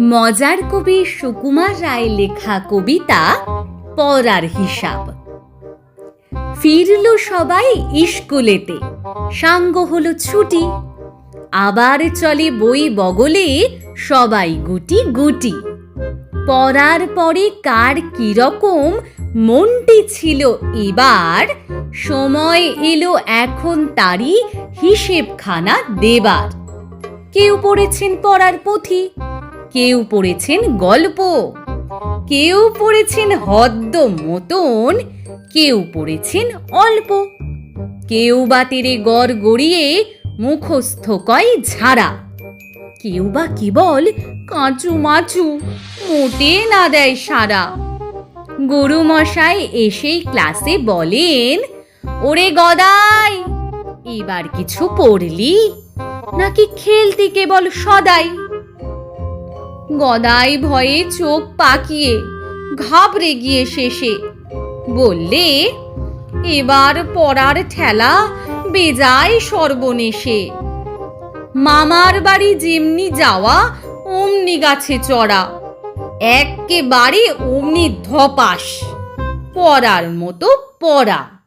মজার কবি সুকুমার রায় লেখা কবিতা পড়ার হিসাব। ফিরল সবাই স্কুলেতে সাঙ্গ হলো ছুটি। আবার চলে বই বগলে, সবাই গুটি গুটি। পড়ার পরে কার কীরকম মনটি ছিল এবার, সময় এলো এখন তারই হিসেবখানা দেবার। কেউ পড়েছেন পড়ার পুঁথি কেউ পড়েছেন গল্প, কেউ পড়েছেন হদ্দ মতন, কেউ পড়েছেন অল্প। কেউ বা তেরে গড় গড়িয়ে মুখস্থ কয় ঝাড়া। কেউ বা কেবল কাঁচু মাচু মোটে না দেয় সারা গরু মশাই এসেই ক্লাসে বলেন, ওরে গদাই, এবার কিছু পড়লি? নাকি খেলতে কেবল সদাই? গদাই ভয়ে চোখ পাকিয়ে ঘাবড়ে গিয়ে শেষে বললে, এবার পড়ার ঠেলা বেজায় সর্বনেশে। মামার বাড়ি যেমনি যাওয়া, অমনি গাছে চড়া। একেবারে অমনি ধপাস। পড়ার মতো পড়া।